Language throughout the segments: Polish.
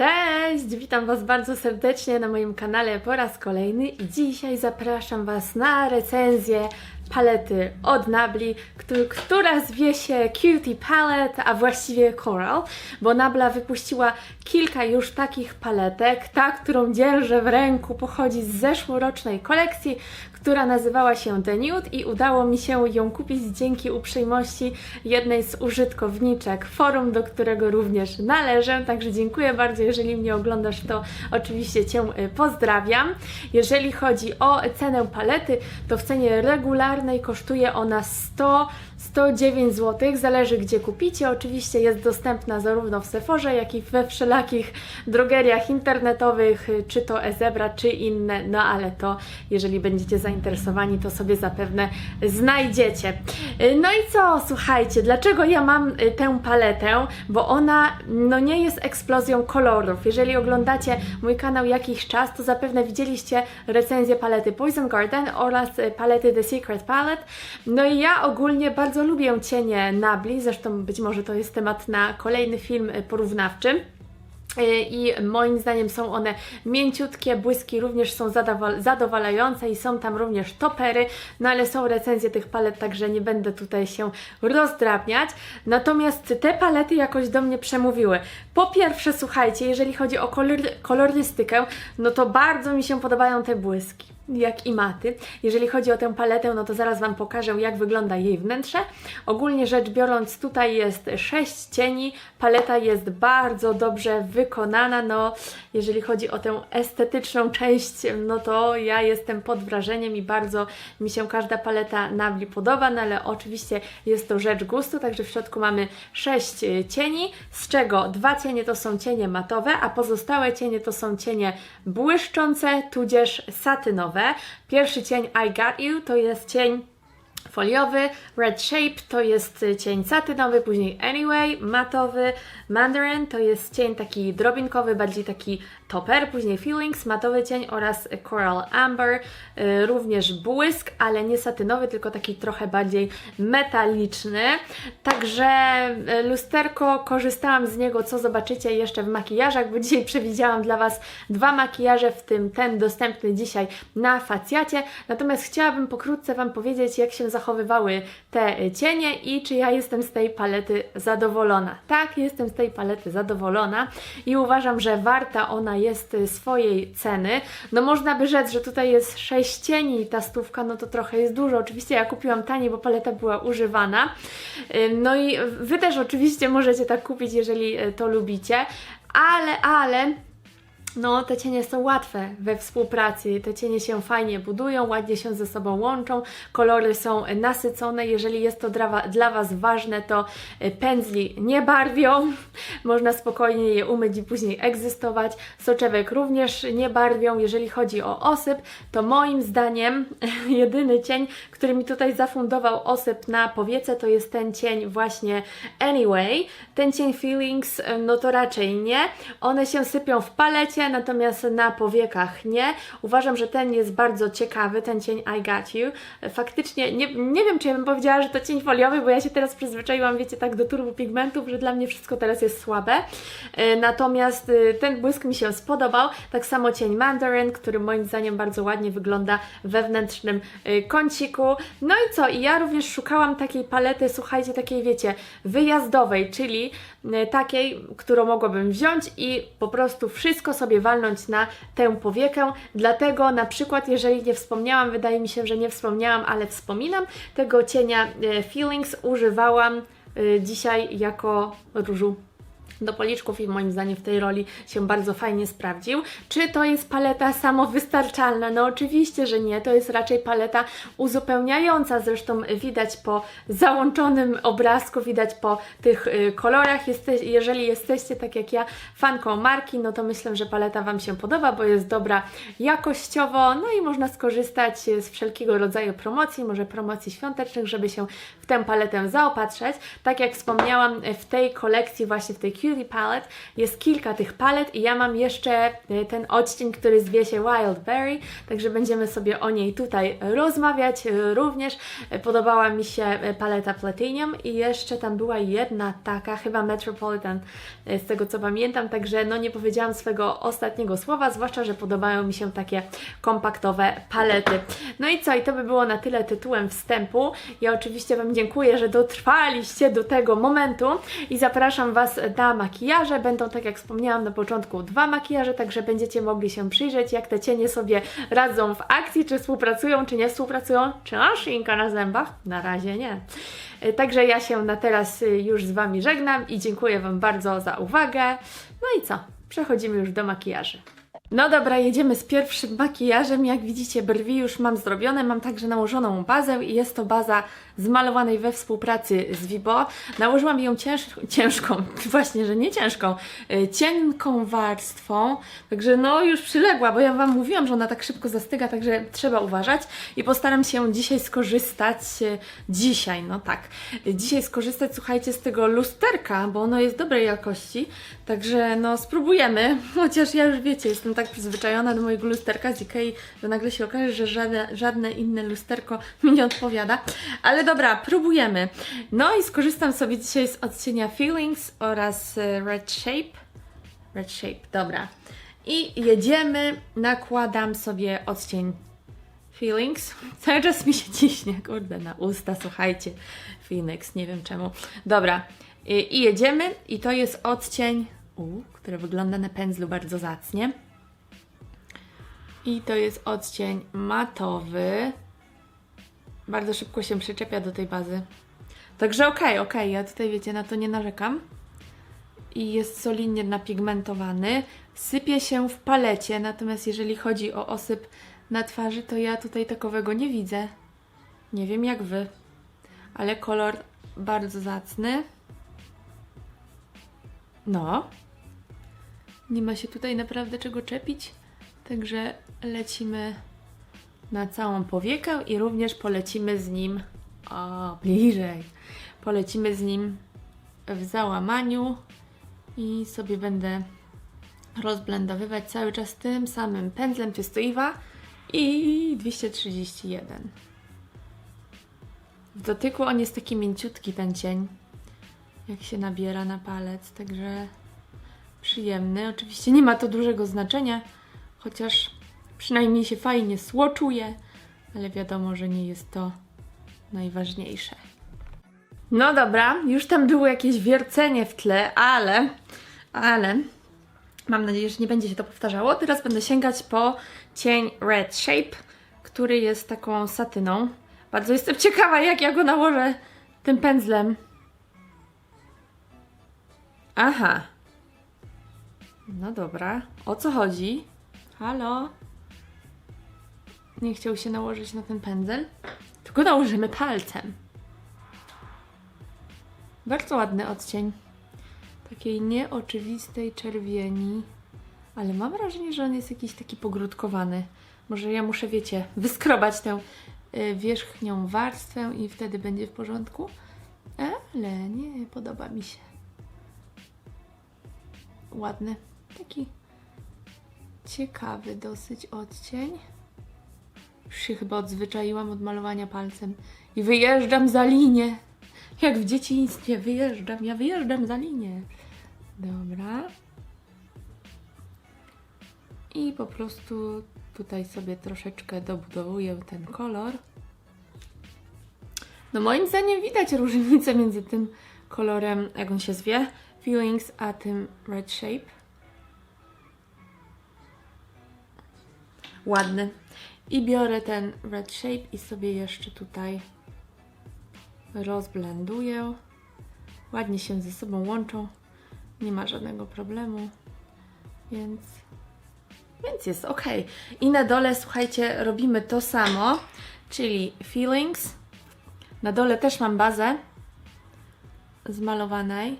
Cześć! Witam Was bardzo serdecznie na moim kanale po raz kolejny i dzisiaj zapraszam Was na recenzję palety od Nabli, któ- która zwie się Cutie Palette, a właściwie Coral, bo Nabla wypuściła kilka już takich paletek. Ta, którą dzierżę w ręku, pochodzi z zeszłorocznej kolekcji, która nazywała się The Nude i udało mi się ją kupić dzięki uprzejmości jednej z użytkowniczek forum, do którego również należę. Także dziękuję bardzo, jeżeli mnie oglądasz, to oczywiście Cię y, pozdrawiam. Jeżeli chodzi o cenę palety, to w cenie regularnej kosztuje ona 100 109 zł, zależy gdzie kupicie. Oczywiście jest dostępna zarówno w Sephorze, jak i we wszelakich drogeriach internetowych, czy to Ezebra, czy inne, no ale to jeżeli będziecie zainteresowani, to sobie zapewne znajdziecie. No i co, słuchajcie, dlaczego ja mam y, tę paletę? Bo ona no nie jest eksplozją kolorów. Jeżeli oglądacie mój kanał jakiś czas, to zapewne widzieliście recenzję palety Poison Garden oraz y, palety The Secret Palette. No i ja ogólnie bardzo lubię cienie Nabli, zresztą być może to jest temat na kolejny film porównawczy. Y, I moim zdaniem są one mięciutkie, błyski również są zadowal- zadowalające i są tam również topery, no ale są recenzje tych palet, także nie będę tutaj się rozdrabniać. Natomiast te palety jakoś do mnie przemówiły. Po pierwsze, słuchajcie, jeżeli chodzi o kolor- kolorystykę, no to bardzo mi się podobają te błyski jak i maty. Jeżeli chodzi o tę paletę, no to zaraz Wam pokażę, jak wygląda jej wnętrze. Ogólnie rzecz biorąc, tutaj jest 6 cieni. Paleta jest bardzo dobrze wykonana. No, jeżeli chodzi o tę estetyczną część, no to ja jestem pod wrażeniem i bardzo mi się każda paleta Nabli podoba, no ale oczywiście jest to rzecz gustu, także w środku mamy 6 cieni, z czego dwa cienie to są cienie matowe, a pozostałe cienie to są cienie błyszczące, tudzież satynowe. Pierwszy cień I Got You to jest cień foliowy, Red Shape to jest cień satynowy, później Anyway, matowy, Mandarin to jest cień taki drobinkowy, bardziej taki topper, później Feelings, matowy cień oraz Coral Amber, y, również błysk, ale nie satynowy, tylko taki trochę bardziej metaliczny. Także y, lusterko, korzystałam z niego, co zobaczycie jeszcze w makijażach, bo dzisiaj przewidziałam dla Was dwa makijaże, w tym ten dostępny dzisiaj na facjacie. Natomiast chciałabym pokrótce Wam powiedzieć, jak się zachowywały te cienie i czy ja jestem z tej palety zadowolona. Tak, jestem z tej palety zadowolona i uważam, że warta ona jest swojej ceny. No można by rzec, że tutaj jest 6 cieni ta stówka, no to trochę jest dużo. Oczywiście ja kupiłam taniej, bo paleta była używana. Ym, No i Wy też oczywiście możecie tak kupić, jeżeli e, to lubicie, ale, ale no, te cienie są łatwe we współpracy, te cienie się fajnie budują, ładnie się ze sobą łączą, kolory są nasycone. Jeżeli jest to dla, wa- dla Was ważne, to y, pędzli nie barwią, można spokojnie je umyć i później egzystować. Soczewek również nie barwią. Jeżeli chodzi o osyp, to moim zdaniem jedyny cień, który mi tutaj zafundował osyp na powiece, to jest ten cień właśnie Anyway. Ten cień Feelings, y, no to raczej nie. One się sypią w palecie, natomiast na powiekach nie. Uważam, że ten jest bardzo ciekawy, ten cień I Got You. Faktycznie, nie, nie wiem, czy ja bym powiedziała, że to cień foliowy, bo ja się teraz przyzwyczaiłam, wiecie, tak do turbopigmentów, że dla mnie wszystko teraz jest słabe. E, Natomiast y, ten błysk mi się spodobał. Tak samo cień Mandarin, który moim zdaniem bardzo ładnie wygląda wewnętrznym y, kąciku. No i co? I ja również szukałam takiej palety, słuchajcie, takiej wiecie, wyjazdowej, czyli takiej, którą mogłabym wziąć i po prostu wszystko sobie walnąć na tę powiekę. Dlatego na przykład, jeżeli nie wspomniałam, wydaje mi się, że nie wspomniałam, ale wspominam, tego cienia y, Feelings używałam y, dzisiaj jako różu do policzków i moim zdaniem w tej roli się bardzo fajnie sprawdził. Czy to jest paleta samowystarczalna? No oczywiście, że nie. To jest raczej paleta uzupełniająca. Zresztą widać po załączonym obrazku, widać po tych y, kolorach. Jeste, jeżeli jesteście tak jak ja fanką marki, no to myślę, że paleta Wam się podoba, bo jest dobra jakościowo, no i można skorzystać z wszelkiego rodzaju promocji, może promocji świątecznych, żeby się w tę paletę zaopatrzeć. Tak jak wspomniałam, w tej kolekcji, właśnie w tej Cutie Palette. Jest kilka tych palet i ja mam jeszcze y, ten odcień, który zwie się Wildberry, także będziemy sobie o niej tutaj rozmawiać y, również. Y, Podobała mi się paleta Platinum i jeszcze tam była jedna taka, chyba Metropolitan, z tego co pamiętam, także no nie powiedziałam swego ostatniego słowa, zwłaszcza, że podobają mi się takie kompaktowe palety. No i co, i to by było na tyle tytułem wstępu. Ja oczywiście Wam dziękuję, że dotrwaliście do tego momentu i zapraszam Was na makijaże. Będą, tak jak wspomniałam na początku, dwa makijaże, także będziecie mogli się przyjrzeć, jak te cienie sobie radzą w akcji, czy współpracują, czy nie współpracują, czy ma szynka na zębach? Na razie nie. Y, Także ja się na teraz y, już z Wami żegnam i dziękuję Wam bardzo za uwagę. No i co? Przechodzimy już do makijaży. No dobra, jedziemy z pierwszym makijażem. Jak widzicie, brwi już mam zrobione. Mam także nałożoną bazę i jest to baza zmalowanej we współpracy z Vibo. Nałożyłam ją cięż ciężką, właśnie, że nie ciężką, y, cienką warstwą. Także no już przyległa, bo ja Wam mówiłam, że ona tak szybko zastyga, także trzeba uważać. I postaram się dzisiaj skorzystać, y, dzisiaj, no tak, dzisiaj skorzystać, słuchajcie, z tego lusterka, bo ono jest dobrej jakości. Także no spróbujemy, chociaż ja już wiecie, jestem tak przyzwyczajona do mojego lusterka z Ikei, że nagle się okaże, że żadne, żadne inne lusterko mi nie odpowiada. Ale dobra, próbujemy. No i skorzystam sobie dzisiaj z odcienia Feelings oraz e, Red Shape. Red Shape, dobra. I jedziemy, nakładam sobie odcień Feelings. Cały czas mi się ciśnie, kurde, na usta, słuchajcie. Phoenix, nie wiem czemu. Dobra, i, i jedziemy. I to jest odcień, u, który wygląda na pędzlu bardzo zacnie. I to jest odcień matowy. Bardzo szybko się przyczepia do tej bazy. Także okej, okej, ja tutaj wiecie, na to nie narzekam. I jest solidnie napigmentowany. Sypie się w palecie, natomiast jeżeli chodzi o osyp na twarzy, to ja tutaj takowego nie widzę. Nie wiem jak wy, ale kolor bardzo zacny. No. Nie ma się tutaj naprawdę czego czepić. Także lecimy na całą powiekę i również polecimy z nim. O, bliżej. Polecimy z nim w załamaniu i sobie będę rozblendowywać cały czas tym samym pędzlem Testoiva i 231. W dotyku on jest taki mięciutki ten cień, jak się nabiera na palec, także przyjemny. Oczywiście nie ma to dużego znaczenia, chociaż przynajmniej się fajnie słoczuje, ale wiadomo, że nie jest to najważniejsze. No dobra, już tam było jakieś wiercenie w tle, ale, ale mam nadzieję, że nie będzie się to powtarzało. Teraz będę sięgać po cień Red Shape, który jest taką satyną. Bardzo jestem ciekawa, jak ja go nałożę tym pędzlem. Aha. No dobra. O co chodzi? Halo? Nie chciał się nałożyć na ten pędzel? Tylko nałożymy palcem. Bardzo ładny odcień. Takiej nieoczywistej czerwieni. Ale mam wrażenie, że on jest jakiś taki pogródkowany. Może ja muszę, wiecie, wyskrobać tę y, wierzchnią warstwę i wtedy będzie w porządku. Ale nie, podoba mi się. Ładny. Taki ciekawy dosyć odcień. Już się chyba odzwyczaiłam od malowania palcem. I wyjeżdżam za linię. Jak w dzieciństwie wyjeżdżam, ja wyjeżdżam za linię. Dobra. I po prostu tutaj sobie troszeczkę dobudowuję ten kolor. No moim zdaniem widać różnicę między tym kolorem, jak on się zwie, Feelings, a tym Red Shape. Ładny. I biorę ten Red Shape i sobie jeszcze tutaj rozblenduję. Ładnie się ze sobą łączą. Nie ma żadnego problemu. Więc, więc jest ok. I na dole, słuchajcie, robimy to samo, czyli Feelings. Na dole też mam bazę zmalowanej,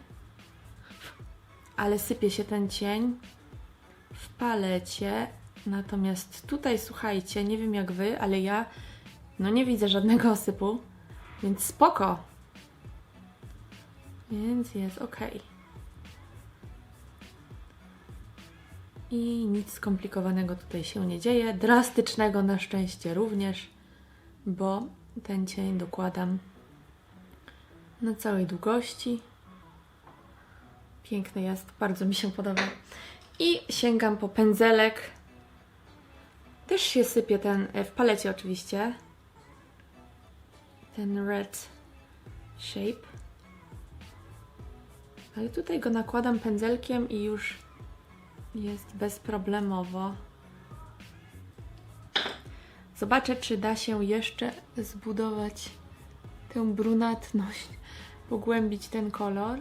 ale sypie się ten cień w palecie. Natomiast tutaj, słuchajcie, nie wiem jak wy, ale ja no nie widzę żadnego osypu, więc spoko. Więc jest ok. I nic skomplikowanego tutaj się nie dzieje. Drastycznego na szczęście również, bo ten cień dokładam na całej długości. Piękny jest, bardzo mi się podoba. I sięgam po pędzelek. Też się sypie ten, e, w palecie oczywiście. Ten red shape. Ale tutaj go nakładam pędzelkiem i już jest bezproblemowo. Zobaczę, czy da się jeszcze zbudować tę brunatność, pogłębić ten kolor.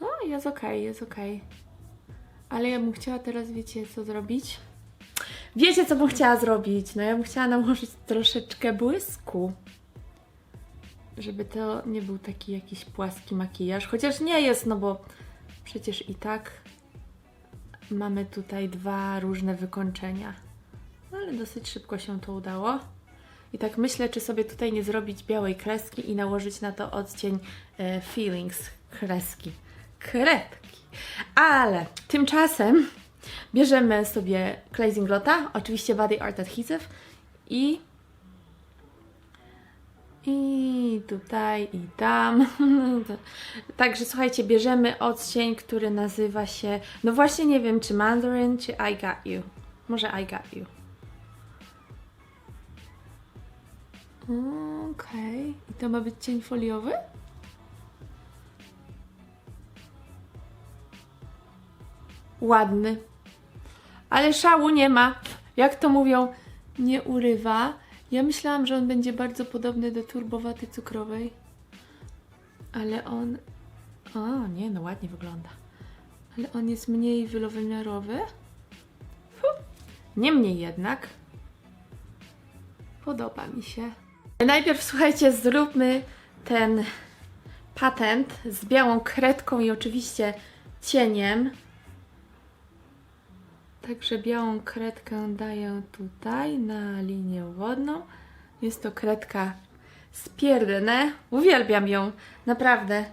No, jest ok, jest ok. Ale ja bym chciała teraz, wiecie, co zrobić? Wiecie, co bym chciała zrobić? No, ja bym chciała nałożyć troszeczkę błysku. Żeby to nie był taki jakiś płaski makijaż. Chociaż nie jest, no bo przecież i tak mamy tutaj dwa różne wykończenia. No, ale dosyć szybko się to udało. I tak myślę, czy sobie tutaj nie zrobić białej kreski i nałożyć na to odcień e, Feelings kreski. Kredki. Ale tymczasem bierzemy sobie Glazing Lotta, oczywiście Body Art Adhesive i i tutaj, i tam. Także słuchajcie, bierzemy odcień, który nazywa się. No właśnie nie wiem, czy Mandarin, czy I Got You. Może I Got You. Okej. I to ma być cień foliowy? Ładny. Ale szału nie ma. Jak to mówią, nie urywa. Ja myślałam, że on będzie bardzo podobny do turbowaty cukrowej. Ale on. O, nie, no ładnie wygląda. Ale on jest mniej wielowymiarowy. Niemniej jednak. Podoba mi się. Najpierw słuchajcie, zróbmy ten patent z białą kredką i oczywiście cieniem. Także białą kredkę daję tutaj na linię wodną. Jest to kredka z. Uwielbiam ją, naprawdę.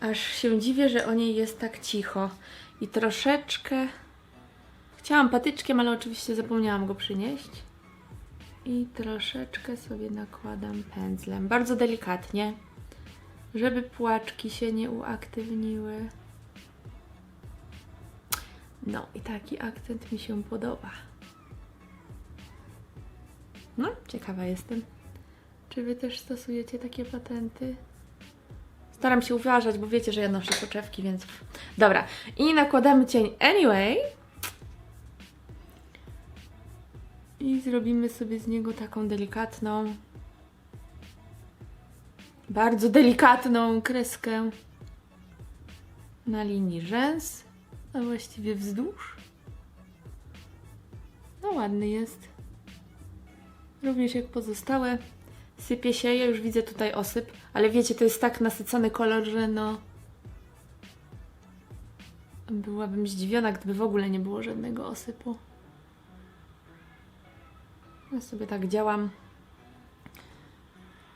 Aż się dziwię, że o niej jest tak cicho. I troszeczkę... Chciałam patyczkiem, ale oczywiście zapomniałam go przynieść. I troszeczkę sobie nakładam pędzlem. Bardzo delikatnie, żeby płaczki się nie uaktywniły. No i taki akcent mi się podoba. No, ciekawa jestem. Czy wy też stosujecie takie patenty? Staram się uważać, bo wiecie, że ja noszę soczewki, więc... Dobra, i nakładamy cień anyway. I zrobimy sobie z niego taką delikatną, bardzo delikatną kreskę na linii rzęs, a właściwie wzdłuż. No ładny jest. Również jak pozostałe. Sypie się, ja już widzę tutaj osyp, ale wiecie, to jest tak nasycony kolor, że no... Byłabym zdziwiona, gdyby w ogóle nie było żadnego osypu. Ja sobie tak działam.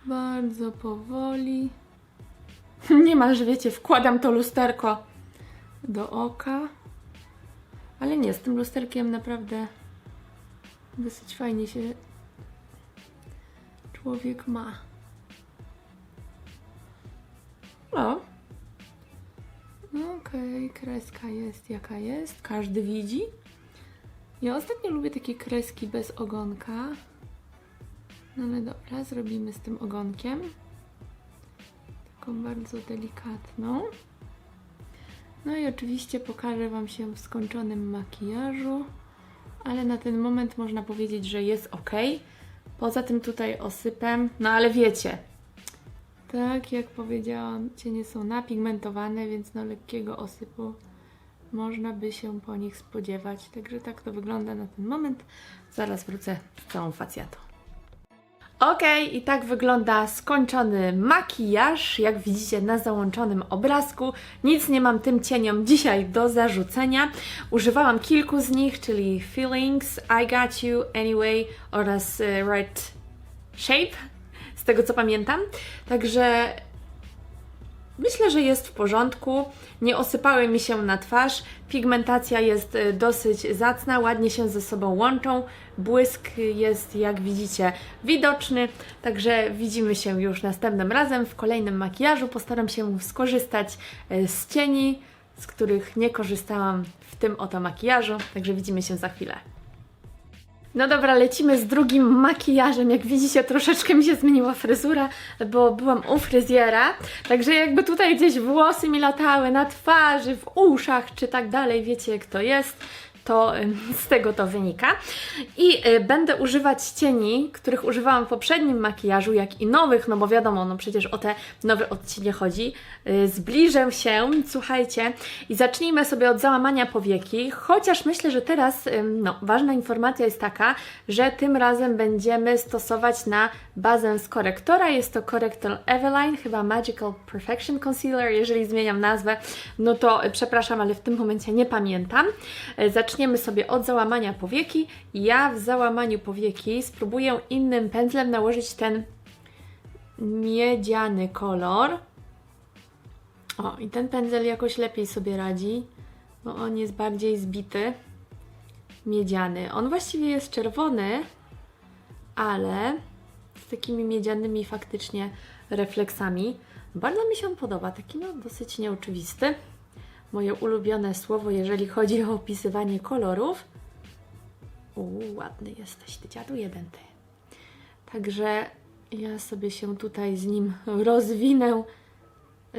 Bardzo powoli. Niemal, że wiecie, wkładam to lusterko do oka. Ale nie, z tym lusterkiem naprawdę dosyć fajnie się człowiek ma. No. Okej, kreska jest jaka jest. Każdy widzi. Ja ostatnio lubię takie kreski bez ogonka. No ale dobra, zrobimy z tym ogonkiem. Taką bardzo delikatną. No i oczywiście pokażę Wam się w skończonym makijażu. Ale na ten moment można powiedzieć, że jest ok. Poza tym tutaj osypem, no ale wiecie, tak jak powiedziałam, cienie są napigmentowane, więc no lekkiego osypu można by się po nich spodziewać. Także tak to wygląda na ten moment. Zaraz wrócę z całą facjatą. Ok, i tak wygląda skończony makijaż, jak widzicie na załączonym obrazku. Nic nie mam tym cieniom dzisiaj do zarzucenia. Używałam kilku z nich, czyli Feelings, I Got You, Anyway oraz y, Right Shape, z tego co pamiętam. Także Myślę, że jest w porządku. Nie osypały mi się na twarz. Pigmentacja jest y, dosyć zacna, ładnie się ze sobą łączą. Błysk jest, jak widzicie, widoczny. Także widzimy się już następnym razem w kolejnym makijażu. Postaram się skorzystać y, z cieni, z których nie korzystałam w tym oto makijażu. Także widzimy się za chwilę. No dobra, lecimy z drugim makijażem. Jak widzicie, troszeczkę mi się zmieniła fryzura, bo byłam u fryzjera. Także jakby tutaj gdzieś włosy mi latały na twarzy, w uszach czy tak dalej, wiecie jak to jest. To z tego to wynika. I y, będę używać cieni, których używałam w poprzednim makijażu, jak i nowych, no bo wiadomo, no przecież o te nowe odcienie chodzi. Y, zbliżę się, słuchajcie, i zacznijmy sobie od załamania powieki, chociaż myślę, że teraz no, ważna informacja jest taka, że tym razem będziemy stosować na bazę z korektora. Jest to korektor Eveline, chyba Magical Perfection Concealer. Jeżeli zmieniam nazwę, no to y, przepraszam, ale w tym momencie nie pamiętam. Y, Zaczniemy sobie od załamania powieki. Ja w załamaniu powieki spróbuję innym pędzlem nałożyć ten miedziany kolor. O, i ten pędzel jakoś lepiej sobie radzi, bo on jest bardziej zbity. Miedziany. On właściwie jest czerwony, ale z takimi miedzianymi faktycznie refleksami. Bardzo mi się on podoba, taki no dosyć nieoczywisty. Moje ulubione słowo, jeżeli chodzi o opisywanie kolorów. Uuu, ładny jesteś, ty dziadu jeden ty. Także ja sobie się tutaj z nim rozwinę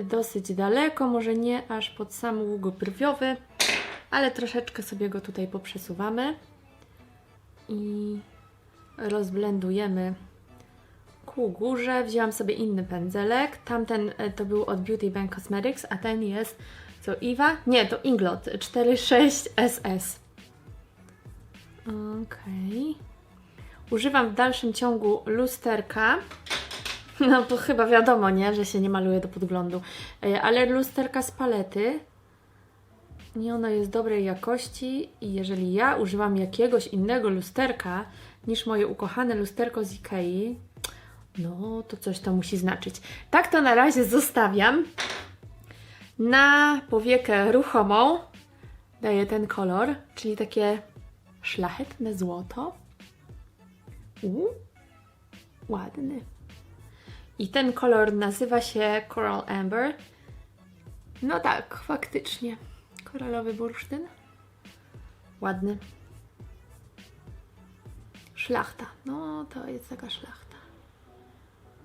dosyć daleko, może nie aż pod sam łuk brwiowy, ale troszeczkę sobie go tutaj poprzesuwamy i rozblendujemy ku górze. Wzięłam sobie inny pędzelek. Tamten e, to był od Beauty Bank Cosmetics, a ten jest co Iwa? Nie, to Inglot 46 SS. Okej. Używam w dalszym ciągu lusterka. No to chyba wiadomo, nie, że się nie maluje do podglądu. E, Ale lusterka z palety. I ono jest dobrej jakości i jeżeli ja używam jakiegoś innego lusterka niż moje ukochane lusterko z Ikei, no to coś to musi znaczyć. Tak to na razie zostawiam. Na powiekę ruchomą daję ten kolor, czyli takie szlachetne złoto. Uuu, ładny. I ten kolor nazywa się Coral Amber. No tak, faktycznie. Koralowy bursztyn. Ładny. Szlachta. No, to jest taka szlachta.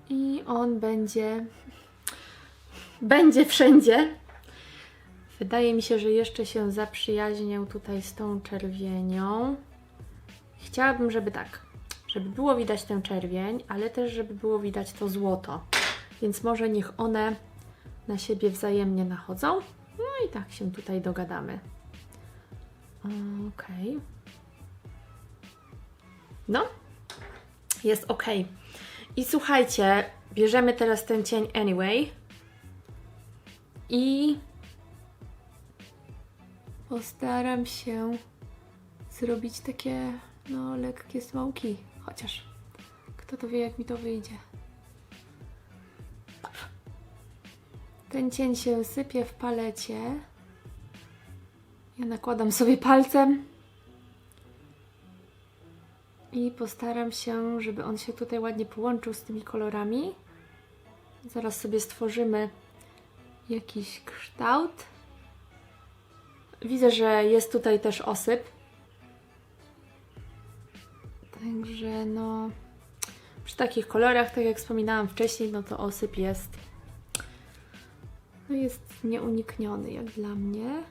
I on będzie. Będzie wszędzie. Wydaje mi się, że jeszcze się zaprzyjaźnię tutaj z tą czerwienią. Chciałabym, żeby tak, żeby było widać tę czerwień, ale też, żeby było widać to złoto. Więc może niech one na siebie wzajemnie nachodzą. No i tak się tutaj dogadamy. Okej. No, jest ok. I słuchajcie, bierzemy teraz ten cień anyway. I postaram się zrobić takie, no, lekkie smoki. Chociaż, kto to wie, jak mi to wyjdzie. Ten cień się sypie w palecie. Ja nakładam sobie palcem. I postaram się, żeby on się tutaj ładnie połączył z tymi kolorami. Zaraz sobie stworzymy jakiś kształt. Widzę, że jest tutaj też osyp. Także no przy takich kolorach, tak jak wspominałam wcześniej, no to osyp jest no jest nieunikniony jak dla mnie.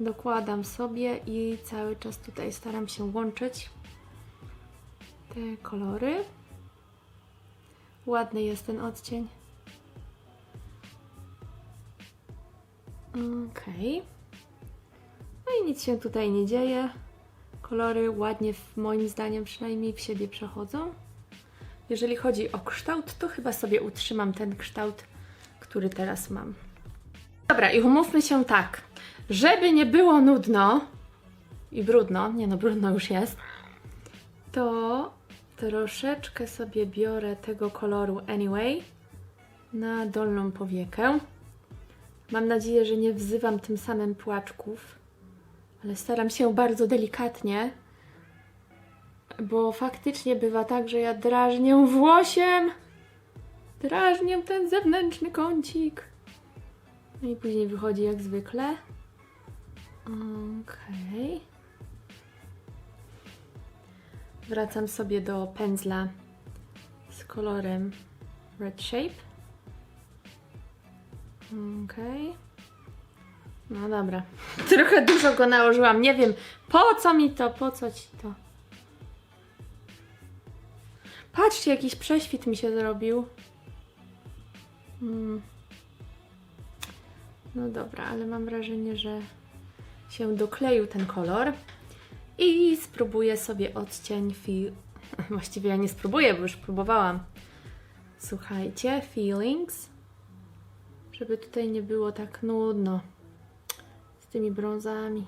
Dokładam sobie i cały czas tutaj staram się łączyć te kolory. Ładny jest ten odcień. Okej. No nic się tutaj nie dzieje. Kolory ładnie, moim zdaniem przynajmniej, w siebie przechodzą. Jeżeli chodzi o kształt, to chyba sobie utrzymam ten kształt, który teraz mam. Dobra, i umówmy się tak, żeby nie było nudno i brudno, nie no, brudno już jest, to troszeczkę sobie biorę tego koloru Anyway na dolną powiekę. Mam nadzieję, że nie wzywam tym samym płaczków, ale staram się bardzo delikatnie, bo faktycznie bywa tak, że ja drażnię włosiem, drażnię ten zewnętrzny kącik. No i później wychodzi jak zwykle. Okej. Wracam sobie do pędzla z kolorem Red Shape. Okej. No dobra. Trochę dużo go nałożyłam. Nie wiem, po co mi to, po co ci to. Patrzcie, jakiś prześwit mi się zrobił. Mm. No dobra, ale mam wrażenie, że się dokleił ten kolor. I spróbuję sobie odcień feel... Właściwie ja nie spróbuję, bo już próbowałam. Słuchajcie, feelings. Żeby tutaj nie było tak nudno tymi brązami.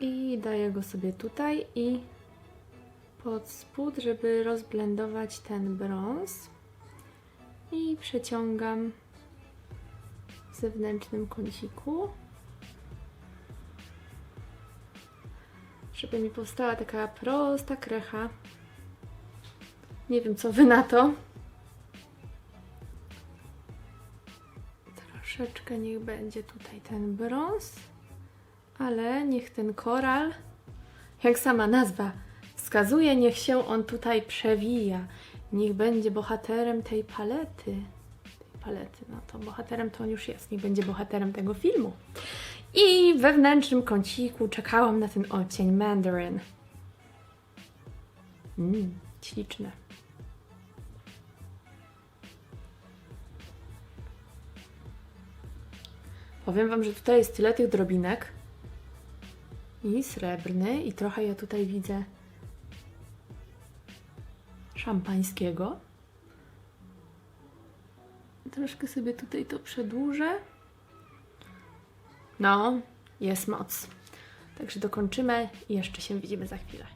I daję go sobie tutaj i pod spód, żeby rozblendować ten brąz. I przeciągam w zewnętrznym kąciku. Żeby mi powstała taka prosta krecha. Nie wiem, co wy na to. Troszeczkę niech będzie tutaj ten brąz, ale niech ten koral, jak sama nazwa wskazuje, niech się on tutaj przewija. Niech będzie bohaterem tej palety. Tej palety, no to bohaterem to on już jest. Niech będzie bohaterem tego filmu. I wewnętrznym kąciku czekałam na ten odcień Mandarin. Mmm, śliczne. Powiem Wam, że tutaj jest tyle tych drobinek. I srebrny, i trochę ja tutaj widzę szampańskiego. Troszkę sobie tutaj to przedłużę. No, jest moc. Także dokończymy i jeszcze się widzimy za chwilę.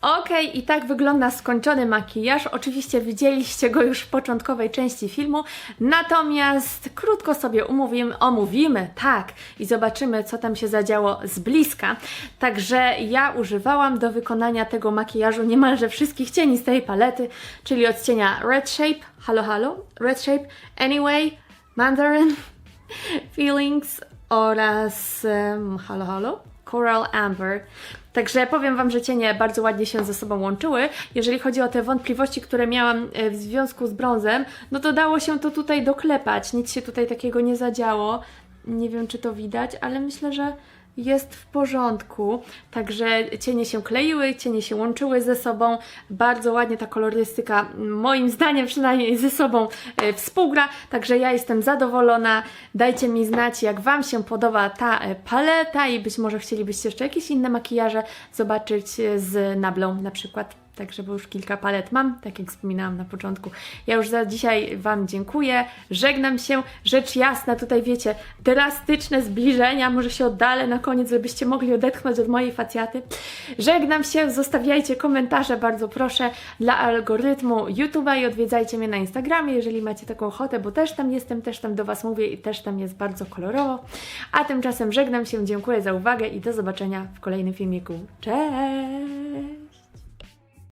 Okej, i tak wygląda skończony makijaż. Oczywiście widzieliście go już w początkowej części filmu, natomiast krótko sobie umówimy, omówimy, tak, i zobaczymy, co tam się zadziało z bliska. Także ja używałam do wykonania tego makijażu niemalże wszystkich cieni z tej palety, czyli odcienia Red Shape, halo halo, Red Shape, Anyway, Mandarin, Feelings oraz um, halo halo, Coral Amber. Także powiem Wam, że cienie bardzo ładnie się ze sobą łączyły. Jeżeli chodzi o te wątpliwości, które miałam e, w związku z brązem, no to dało się to tutaj doklepać. Nic się tutaj takiego nie zadziało. Nie wiem, czy to widać, ale myślę, że jest w porządku. Także cienie się kleiły, cienie się łączyły ze sobą. Bardzo ładnie ta kolorystyka, moim zdaniem przynajmniej, ze sobą e, współgra. Także ja jestem zadowolona. Dajcie mi znać, jak Wam się podoba ta e, paleta i być może chcielibyście jeszcze jakieś inne makijaże zobaczyć e, z nablą na przykład. Także, bo już kilka palet mam, tak jak wspominałam na początku. Ja już za dzisiaj Wam dziękuję, żegnam się. Rzecz jasna, tutaj wiecie, drastyczne zbliżenia, może się oddalę na koniec, żebyście mogli odetchnąć od mojej facjaty. Żegnam się, zostawiajcie komentarze, bardzo proszę, dla algorytmu YouTube'a i odwiedzajcie mnie na Instagramie, jeżeli macie taką ochotę, bo też tam jestem, też tam do Was mówię i też tam jest bardzo kolorowo. A tymczasem żegnam się, dziękuję za uwagę i do zobaczenia w kolejnym filmiku. Cześć!